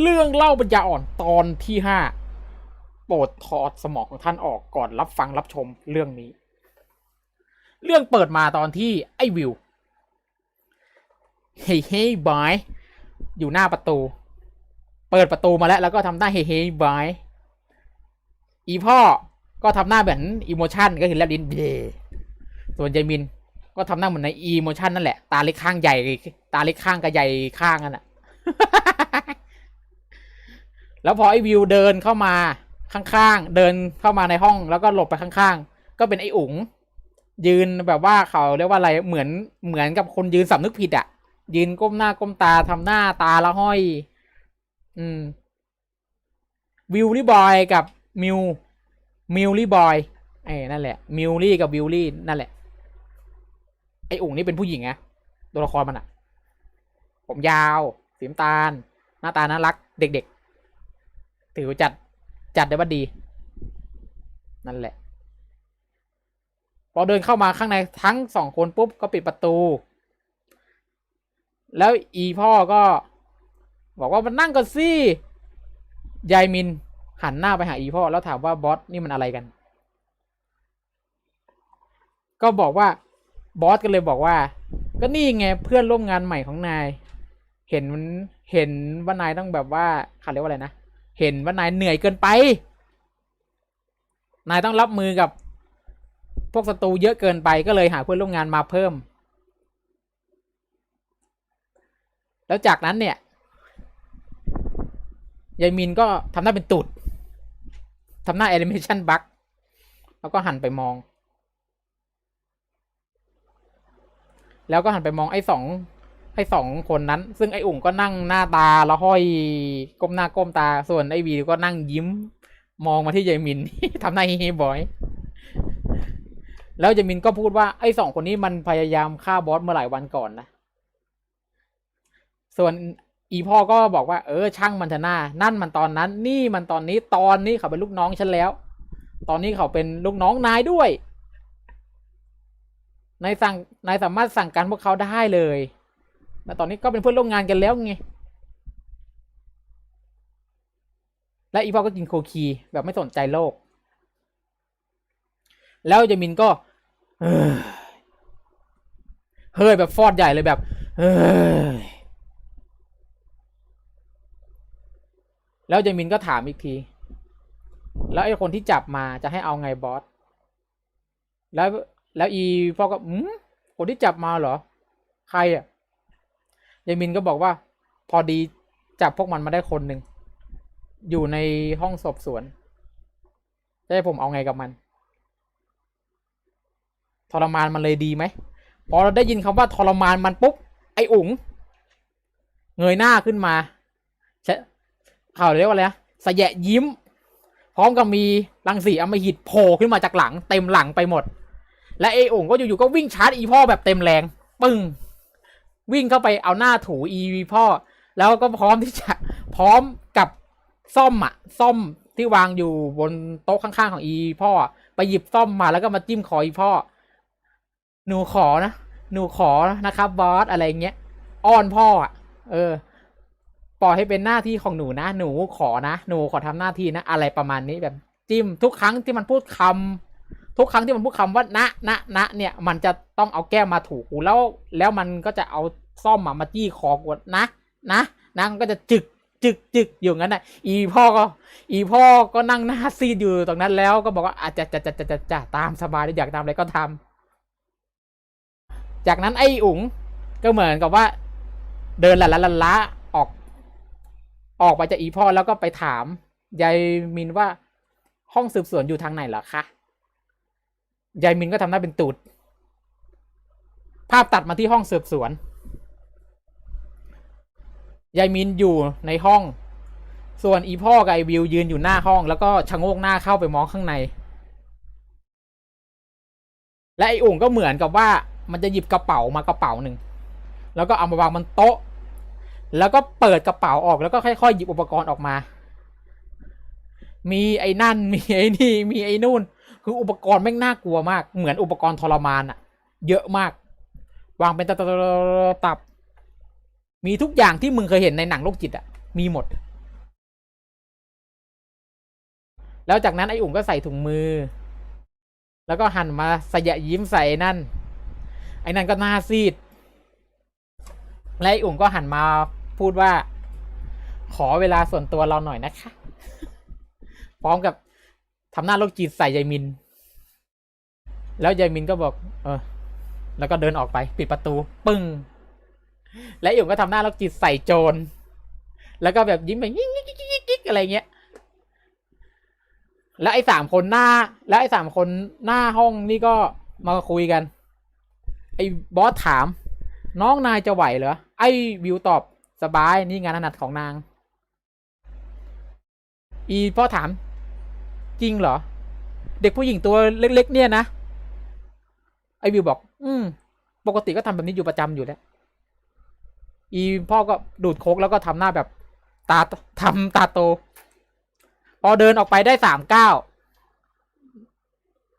เรื่องเล่าปัญญาอ่อนตอนที่ห้าโปรดถอดสมองของท่านออกก่อนรับฟังรับชมเรื่องนี้ เรื่องเปิดมาตอนที่ไอ้วิว เฮ้ยเฮ้ยบายอยู่หน้าประตู เปิดประตูมาแล้ว แล้วก็ทำหน้าเฮ้ยเฮ้ยบายอีพ่อก็ทำหน้าเหมือนอีโมชันก็คือแลบลิ้นเดส่วนยายมินก็ทำหน้าเหมือนในอีโมชันนั่นแหละ ตาเล็กข้างใหญ่ ตาเล็กข้างกับใหญ่ข้างนั่นแหละ แล้วพอไอ้วิวเดินเข้ามาข้างๆ เดินเข้ามาในห้องแล้วก็หลบไปข้างๆ ก็เป็นไอ้อุ๋งยืนแบบว่าเขาเรียกว่าอะไรเหมือนเหมือนกับคนยืนสำนึกผิดอะยืนก้มหน้าก้มตาทำหน้าตาละห้อย อืม วิวลี่บอยกับมิวมิวลี่บอยไอ้นั่นแหละ มิวลี่กับวิวลี่นั่นแหละ ไอ้อุ๋งนี่เป็นผู้หญิงอะตัวละครมันอะผมยาวสีน้ำตาล หน้าตาน่ารัก เด็กๆ ถือจัดจัดได้ว่าดี นั่นแหละ พอเดินเข้ามาข้างในทั้งสองคนปุ๊บก็ปิดประตู แล้วอีพ่อก็ บอกว่ามันนั่งก่อนสิยายมินหันหน้าไปหาอีพ่อแล้วถามว่าบอสนี่มันอะไรกัน ก็บอกว่าบอสก็เลยบอกว่า ก็นี่ไงเพื่อนร่วมงานใหม่ของนาย เห็นมันเห็นว่านายต้องแบบว่าเขาเรียกว่าอะไรนะ เห็นว่านายเหนื่อยเกินไป นายต้องรับมือกับ พวกศัตรูเยอะเกินไปก็เลยหาเพื่อนร่วมงานมาเพิ่ม แล้วจากนั้นเนี่ยยายมินก็ทำหน้าเป็นตุดทำหน้าแอนิเมชันบั๊กแล้วก็หันไปมอง แล้วก็หันไปมองไอ้สอง ไอ้สองคนนั้น ซึ่งไอ้อุ่งก็นั่งหน้าตาละห้อยก้มหน้าก้มตา ส่วนไอ้วีก็นั่งยิ้ม มองมาที่ยายมิน ทำหน้าเฮ้บอย แล้วยายมินก็พูดว่าไอ้สองคนนี้มันพยายามฆ่าบอสเมื่อหลายวันก่อนนะส่วนอีพ่อก็บอกว่าเออช่างมันเถอะหน้า นั่นมันตอนนั้น นี่มันตอนนี้ตอนนี้เขาเป็นลูกน้องฉันแล้ว ตอนนี้เขาเป็นลูกน้องนายด้วยนายสั่งนายสามารถสั่งการพวกเขาได้เลย แต่ตอนนี้ก็เป็นเพื่อนร่วมงานกันแล้วไง และอีพ่อก็กินโคคีแบบไม่สนใจโลก แล้วยามินก็เฮ้ยเฮ้ยแบบฟอดใหญ่เลยแบบเฮ้ยแล้วยามินก็ถามอีกที แล้วไอ้คนที่จับมาจะให้เอาไงบอส แล้วแล้วอีพ่อก็อืมคนที่จับมาเหรอ ใครอะ ยายมินก็บอกว่า พอดีจับพวกมันมาได้คนหนึ่ง อยู่ในห้องสอบสวนจะให้ผมเอาไงกับมันทรมานมันเลยดีไหมพอเราได้ยินคำว่าทรมานมันปุ๊บไอ้อุ๋งเงยหน้าขึ้นมาใช่ข่าวเรียกว่าอะไรนะสแยะยิ้ม พร้อมกับมีรังสีอมหิตโผล่ขึ้นมาจากหลัง เต็มหลังไปหมด และไอ้อุ๋งก็อยู่ๆก็วิ่งชาร์จอีพ่อแบบเต็มแรง ปึ้ง วิ่งเข้าไปเอาหน้าถูอีวีพ่อ แล้วก็พร้อมที่จะพร้อมกับซ่อมอะซ่อมที่วางอยู่บนโต๊ะข้างๆของอีพ่อ ไปหยิบซ่อมมาแล้วก็มาจิ้มคออีพ่อ หนูขอนะ หนูขอนะครับบอสอะไรเงี้ยอ้อนพ่ออะเออปล่อยให้เป็นหน้าที่ของหนูนะ หนูขอนะ หนูขอทำหน้าที่นะ อะไรประมาณนี้แบบจิ้มทุกครั้งที่มันพูดคำ ทุกครั้งที่มันพูดคำว่านะนะนะเนี่ย มันจะต้องเอาแก้มมาถูกูแล้ว แล้วมันก็จะเอาซ่อมอะมาจี้คอกูนะ นะนะมันก็จะจึกจึกจึกอยู่งั้นนะอีพ่อก็ อีพ่อก็นั่งหน้าซีดอยู่ตรงนั้นแล้วก็บอกว่าอาจจะจะจะจะจะจะตามสบายอยากทำอะไรก็ทำจากนั้นไอ้อุ๋งก็เหมือนกับว่า เดินละละละละออก ออกไปจากอีพ่อแล้วก็ไปถามยายมินว่าห้องสืบสวนอยู่ทางไหนเหรอคะ ยายมินก็ทำหน้าเป็นตูด ภาพตัดมาที่ห้องสืบสวน ยายมินอยู่ในห้อง ส่วนอีพ่อกับไอวิวยืนอยู่หน้าห้อง แล้วก็ชะโงกหน้าเข้าไปมองข้างใน และไออุ่งก็เหมือนกับว่ามันจะหยิบกระเป๋ามากระเป๋าหนึ่ง แล้วก็เอามาวางบนโต๊ะ แล้วก็เปิดกระเป๋าออกแล้วก็ค่อยๆหยิบอุปกรณ์ออกมา มีไอ้นั่น มีไอ้นี่ มีไอ้นู่น คืออุปกรณ์แม่งน่ากลัวมาก เหมือนอุปกรณ์ทรมานอะเยอะมาก วางเป็นตับตับ มีทุกอย่างที่มึงเคยเห็นในหนังโรคจิตอะมีหมด แล้วจากนั้นไอ้อุ่มก็ใส่ถุงมือ แล้วก็หันมาสยะยิ้มใส่นั่น ไอ้นั่นก็หน้าซีด และไอ้อุ่มก็หันมาพูดว่า ขอเวลาส่วนตัวเราหน่อยนะคะ พร้อมกับ ทำหน้าโรคจิตใส่ยายมิน แล้วยายมินก็บอก เออ แล้วก็เดินออกไป ปิดประตู ปึ้ง และอ้อุ๋งก็ทำหน้าโรคจิตใส่โจร แล้วก็แบบยิ้มแบบยิ๊กยิ๊กยิ๊กยิ๊กยิ๊กอะไรเงี้ย แล้วไอ้สามคนหน้า แล้วไอ้สามคนหน้าห้องนี่ก็มาคุยกัน ไอ้บอสถาม น้องนายจะไหวเหรอ ไอ้วิวตอบสบายนี่งานถนัดของนาง อีพ่อถาม จริงเหรอ เด็กผู้หญิงตัวเล็ก ๆ เนี่ยนะ ไอวิวบอก อืม ปกติก็ทำแบบนี้อยู่ประจำอยู่แล้ว อีพ่อก็ดูดโคกแล้วก็ทำหน้าแบบ ตาทำตาโต พอเดินออกไปได้สามเก้า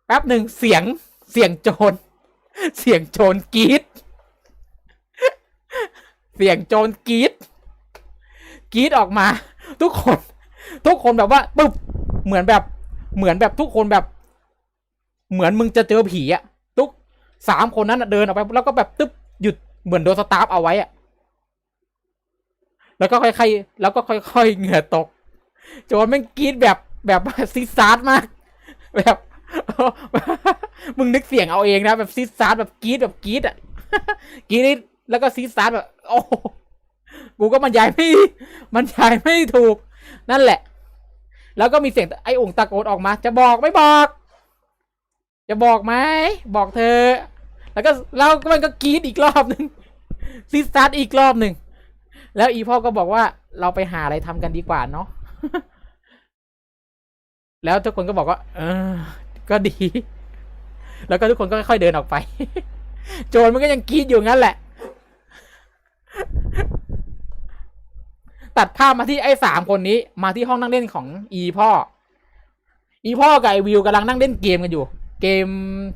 แป๊บหนึ่งเสียงเสียงโจร เสียงโจรกรีดเสียงโจรกรีดกรีดออกมา ทุกคน ทุกคนแบบว่าปึ๊บเหมือนแบบ เหมือนแบบทุกคนแบบ เหมือนมึงจะเจอผีอะทุกสามคนนั้นเดินออกไปแล้วก็แบบตึ๊บหยุดเหมือนโดนสตาร์ฟเอาไว้อะแล้วก็ค่อยๆแล้วก็ค่อยๆเหงื่อตก โจรแม่งกรีดแบบแบบซิซาร์ดมาก แบบมึงนึกเสียงเอาเองนะแบบซิซาร์ดแบบกรีดแบบกรีดอะกรีดแล้วก็ซิซาร์ดแบบโอ้กูก็มันยายไม่มันยายไม่ถูก นั่นแหละ แล้วก็มีเสียงไอ้องค์ตะโกนออกมา จะบอกไม่บอก จะบอกไหมบอกเธอ แล้วก็แล้วมันก็กรีดอีกรอบหนึ่งซิดซาร์อีกรอบหนึ่งแล้วอีพ่อก็บอกว่าเราไปหาอะไรทำกันดีกว่าเนาะแล้วทุกคนก็บอกว่า เออ ก็ดี แล้วก็ทุกคนก็ค่อยๆเดินออกไป โจรมันก็ยังกรีดอยู่งั้นแหละ ตัดภาพมาที่ไอ้สามคนนี้ มาที่ห้องนั่งเล่นของอีพ่อ อีพ่อกับไอวิวกำลังนั่งเล่นเกมกันอยู่ เกม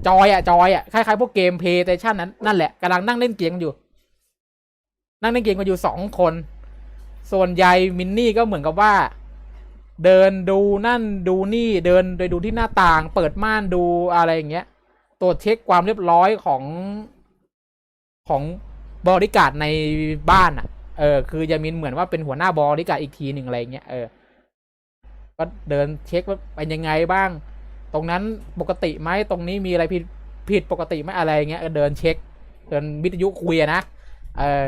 จอยอะจอยอะคล้ายๆพวกเกมเพย์สเตชันนั้นนั่นแหละกำลังนั่งเล่นเกมกันอยู่ นั่งเล่นเกมกันอยู่สองคน ส่วนยายมินนี่ก็เหมือนกับว่า เดินดูนั่นดูนี่เดินไปดูที่หน้าต่าง เปิดม่านดูอะไรอย่างเงี้ยตรวจเช็คความเรียบร้อยของของบริการในบ้านอะ เออ คือยามินเหมือนว่าเป็นหัวหน้าบริการดอีกทีหนึ่งอะไรเงี้ยเออก็เดินเช็คว่าเป็นยังไงบ้าง ตรงนั้นปกติไหมตรงนี้มีอะไรผิดผิดปกติไหมอะไรเงี้ยเดินเช็ค เดินวิทยุคุยนะเออ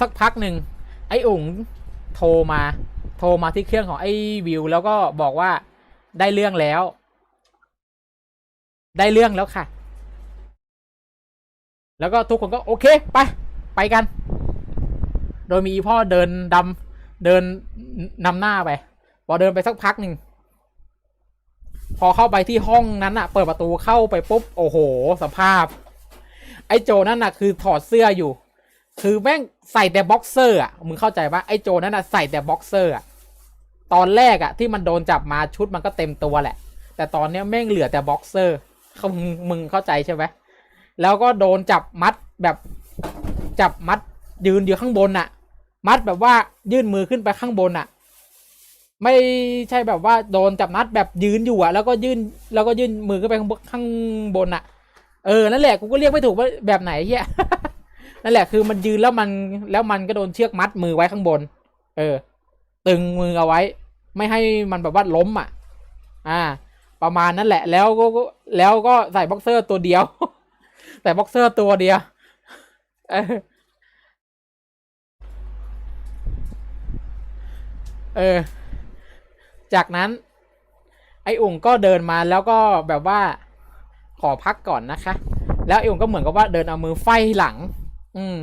สักพักหนึ่งไอ้อุ๋งโทรมา โทรมาที่เครื่องของไอ้วิว แล้วก็บอกว่าได้เรื่องแล้ว ได้เรื่องแล้วค่ะ แล้วก็ทุกคนก็โอเคไป ไปกัน โดยมีพ่อเดินดำเดินนำหน้าไป พอเดินไปสักพักหนึ่งพอเข้าไปที่ห้องนั้นอะเปิดประตูเข้าไปปุ๊บ โอ้โห สภาพ ไอ้โจนั่นน่ะคือถอดเสื้ออยู่ คือแม่งใส่แต่บ็อกเซอร์อะมึงเข้าใจปะไอ้โจนั่นน่ะใส่แต่บ็อกเซอร์อะตอนแรกอะที่มันโดนจับมาชุดมันก็เต็มตัวแหละ แต่ตอนเนี้ยแม่งเหลือแต่บ็อกเซอร์เขามึงเข้าใจใช่ไหม แล้วก็โดนจับมัดแบบจับมัดยืนอยู่ข้างบนน่ะ มัดแบบว่ายื่นมือขึ้นไปข้างบนน่ะ ไม่ใช่แบบว่าโดนจับมัดแบบยืนอยู่อะแล้วก็ยื่นแล้วก็ยื่นมือขึ้นไปข้างบนข้างบนน่ะ เออนั่นแหละกูก็เรียกไม่ถูกว่าแบบไหนเฮียนั่นแหละคือมันยืนแล้วมันแล้วมันก็โดนเชือกมัดมือไว้ข้างบน เออ ตึงมือเอาไว้ ไม่ให้มันแบบว่าล้มอะ อ่า ประมาณนั้นแหละ แล้วก็แล้วก็ใส่บ็อกเซอร์ตัวเดียว แต่บ็อกเซอร์ตัวเดียวเออ จากนั้น ไอ้อุ่งก็เดินมาแล้วก็แบบว่าขอพักก่อนนะคะ แล้วไอ้อุ่งก็เหมือนกับว่าเดินเอามือไฟหลัง อืม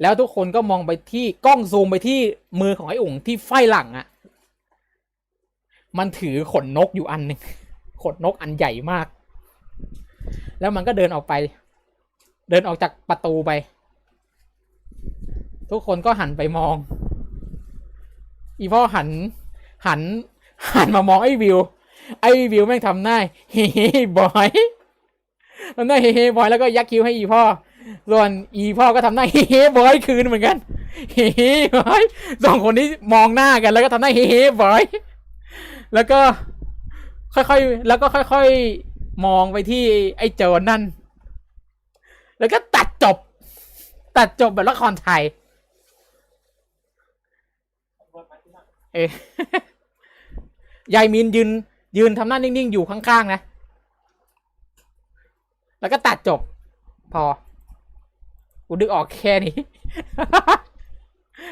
แล้วทุกคนก็มองไปที่กล้องซูมไปที่มือของไอ้อุ่งที่ไฟหลังอะ่ะ มันถือขนนกอยู่อันหนึ่งขนนกอันใหญ่มาก แล้วมันก็เดินออกไป เดินออกจากประตูไป ทุกคนก็หันไปมอง อีพ่อหัน หัน หันมามองไอ้วิว ไอ้วิวแม่งทำหน้าเฮ้บอยทำหน้าเฮ้บอยแล้วก็ยักคิ้วให้อีพ่อส่วนอีพ่อก็ทำหน้าเฮ้บอยคืนเหมือนกันเฮ้ไว้สองคนนี้มองหน้ากันแล้วก็ทำหน้าเฮ้ไว้แล้วก็ค่อยๆ แล้วก็ค่อย ๆ มองไปที่ไอ้โจรนั่น แล้วก็ตัดจบ ตัดจบแบบละครไทย เอ้ยายมินยืน ยืนทำหน้านิ่ง ๆ อยู่ข้าง ๆ นะ แล้วก็ตัดจบ พอ กูดึกออกแค่นี้